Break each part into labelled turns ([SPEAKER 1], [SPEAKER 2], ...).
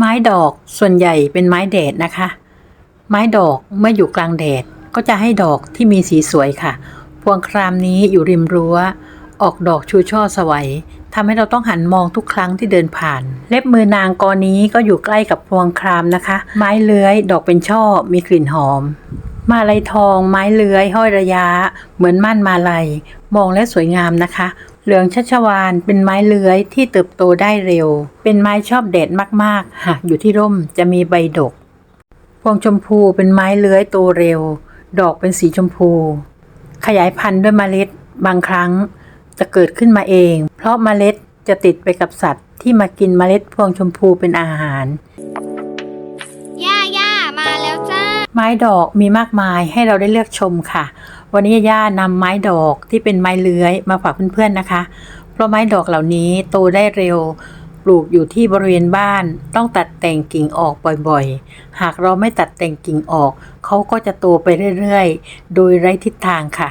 [SPEAKER 1] ไม้ดอกส่วนใหญ่เป็นไม้แดดนะคะ ไม้ดอกเมื่ออยู่กลางแดดก็จะให้ดอกที่มีสีสวยค่ะ พวงครามนี้อยู่ริมรั้ว ออกดอกชูช่อสวัยทำให้เราต้องหันมองทุกครั้งที่เดินผ่าน เล็บมือนางกอนี้ก็อยู่ใกล้กับพวงครามนะคะ ไม้เลื้อยดอกเป็นช่อมีกลิ่นหอม มาลัยทองไม้เลื้อยห้อยระยะ เหมือนม่านมาลัย มองและสวยงามนะคะ เหลืองชัชวานเป็นไม้เลื้อยที่เติบโตได้เร็ว เป็นไม้ชอบแดดมากๆ หากอยู่ที่ร่มจะมีใบดก พวงชมพูเป็นไม้เลื้อยโตเร็ว ดอกเป็นสีชมพู ขยายพันธุ์ด้วยเมล็ดบางครั้งจะเกิดขึ้นมาเอง เพราะเมล็ดจะติดไปกับสัตว์ที่มากินเมล็ดพวงชมพูเป็นอาหาร ไม้ดอกมีมากมายให้เราได้เลือกชมค่ะ วันนี้ย่านำไม้ดอกที่เป็นไม้เลื้อยมาฝากเพื่อนๆนะคะ เพราะไม้ดอกเหล่านี้โตได้เร็ว ปลูกอยู่ที่บริเวณบ้าน ต้องตัดแต่งกิ่งออกบ่อยๆ หากเราไม่ตัดแต่งกิ่งออก เขาก็จะโตไปเรื่อยๆ โดยไร้ทิศทางค่ะ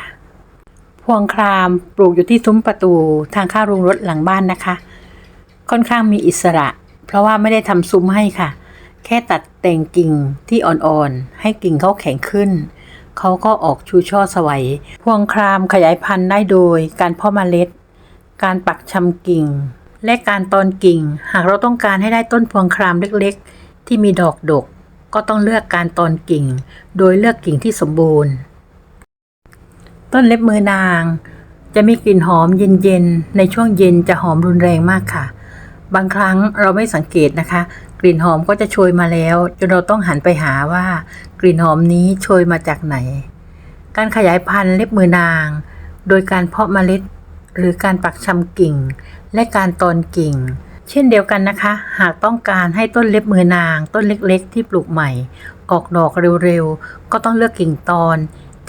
[SPEAKER 1] พวงครามปลูกอยู่ที่ซุ้มประตูทางเข้าโรงรถหลังบ้านนะคะ ค่อนข้างมีอิสระ เพราะว่าไม่ได้ทำซุ้มให้ค่ะ แค่ตัดแต่งกิ่งที่อ่อนๆ ให้กิ่งเขาแข็งขึ้น เขาก็ออกชูช่อสวัย พวงครามขยายพันธุ์ได้โดยการเพาะเมล็ด การปักชำกิ่ง และการตอนกิ่ง หากเราต้องการให้ได้ต้นพวงครามเล็กๆ ที่มีดอกดก ก็ต้องเลือกการตอนกิ่ง โดยเลือกกิ่งที่สมบูรณ์ ต้นเล็บมือนาง จะมีกลิ่นหอมเย็นๆ ในช่วงเย็นจะหอมรุนแรงมากค่ะ บางครั้งเราไม่สังเกตนะคะ กลิ่นหอมก็จะโชยมาแล้ว จนเราต้องหันไปหาว่ากลิ่นหอมนี้โชยมาจากไหน การขยายพันธุ์เล็บมือนาง โดยการเพาะเมล็ด หรือการปักชำกิ่ง และการตอนกิ่ง เช่นเดียวกันนะคะ หากต้องการให้ต้นเล็บมือนาง ต้นเล็กๆ ที่ปลูกใหม่ ออกดอกเร็วๆ ก็ต้องเลือกกิ่งตอน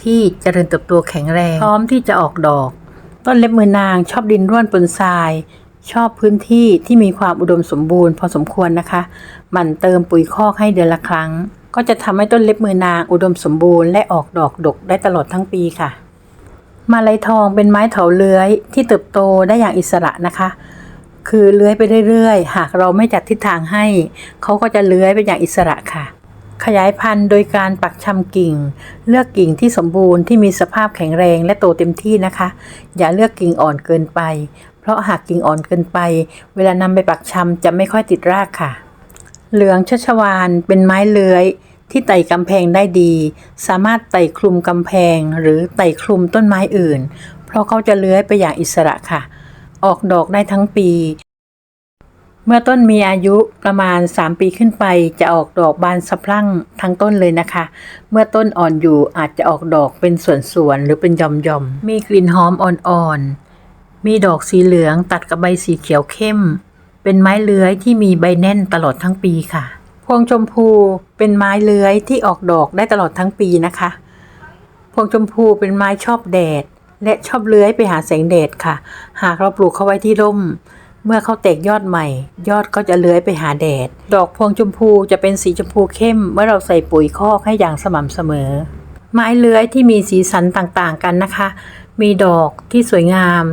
[SPEAKER 1] ที่เจริญเติบโตแข็งแรง พร้อมที่จะออกดอก ต้นเล็บมือนางชอบดินร่วนปนทราย ชอบพื้นที่ที่มีความอุดมสมบูรณ์พอสมควรนะคะหมั่นเติมปุ๋ยคอกให้เดือนละครั้ง ก็จะทำให้ต้นเล็บมือนางอุดมสมบูรณ์และออกดอกดกได้ตลอดทั้งปีค่ะ มาลัยทองเป็นไม้เถาเลื้อยที่เติบโตได้อย่างอิสระนะคะ คือเลื้อยไปเรื่อยๆ หากเราไม่จัดทิศทางให้เขาก็จะเลื้อยไปอย่างอิสระค่ะ ขยายพันธุ์โดยการปักชำกิ่ง เลือกกิ่งที่สมบูรณ์ที่มีสภาพแข็งแรงและโตเต็มที่นะคะ อย่าเลือกกิ่งอ่อนเกินไป ราะหากกิ่งอ่อนเกินไป เวลานำไปปักชำจะไม่ค่อยติดรากค่ะ เหลืองชัชวานเป็นไม้เลื้อย ที่ไต่กำแพงได้ดี สามารถไต่คลุมกำแพง หรือไต่คลุมต้นไม้อื่น เพราะเขาจะเลื้อยไปอย่างอิสระค่ะ ออกดอกได้ทั้งปี เมื่อต้นมีอายุประมาณ 3 ปีขึ้นไป จะออกดอกบานสะพรั่งทั้งต้นเลยนะคะ เมื่อต้นอ่อนอยู่อาจจะออกดอกเป็นส่วนๆหรือเป็นย่อมๆมีกลิ่นหอมอ่อนๆ มีดอกสีเหลืองตัดกับใบสีเขียวเข้ม เป็นไม้เลื้อยที่มีใบแน่นตลอดทั้งปีค่ะ พวงชมพูเป็นไม้เลื้อยที่ออกดอกได้ตลอดทั้งปีนะคะ พวงชมพูเป็นไม้ชอบแดด และชอบเลื้อยไปหาแสงแดดค่ะ หากเราปลูกเขาไว้ที่ร่ม เมื่อเขาแตกยอดใหม่ ยอดก็จะเลื้อยไปหาแดด ดอกพวงชมพูจะเป็นสีชมพูเข้ม เมื่อเราใส่ปุ๋ยคอกให้อย่างสม่ำเสมอ ไม้เลื้อยที่มีสีสันต่างๆกันนะคะ มีดอกที่สวยงาม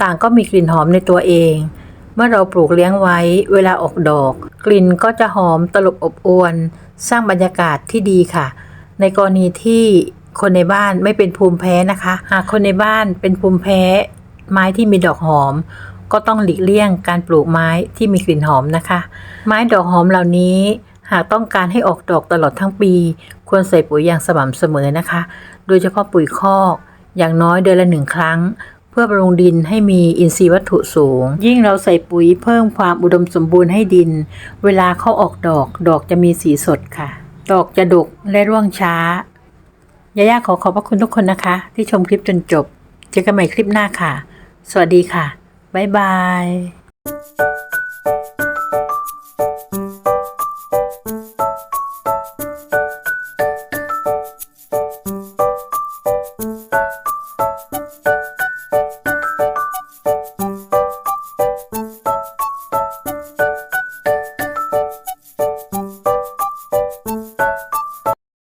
[SPEAKER 1] ต่างก็มีกลิ่นหอมในตัวเอง เมื่อเราปลูกเลี้ยงไว้ เวลาออกดอก กลิ่นก็จะหอมตลบอบอวน สร้างบรรยากาศที่ดีค่ะ ในกรณีที่คนในบ้านไม่เป็นภูมิแพ้นะคะ หากคนในบ้านเป็นภูมิแพ้ ไม้ที่มีดอกหอม ก็ต้องหลีกเลี่ยงการปลูกไม้ที่มีกลิ่นหอมนะคะ ไม้ดอกหอมเหล่านี้หากต้องการให้ออกดอกตลอดทั้งปี ควรใส่ปุ๋ยอย่างสม่ำเสมอนะคะ โดยเฉพาะปุ๋ยคอก อย่างน้อยเดือนละหนึ่งครั้ง เพื่อบำรุงดินให้มีอินทรีย์วัตถุสูง ยิ่งเราใส่ปุ๋ยเพิ่มความอุดมสมบูรณ์ให้ดิน เวลาเข้าออกดอก ดอกจะมีสีสดค่ะ ดอกจะดกและร่วงช้ายาย่าขอขอบพระคุณทุกคนนะคะ ที่ชมคลิปจนจบ เจอกันใหม่คลิปหน้าค่ะ สวัสดีค่ะ บ๊ายบาย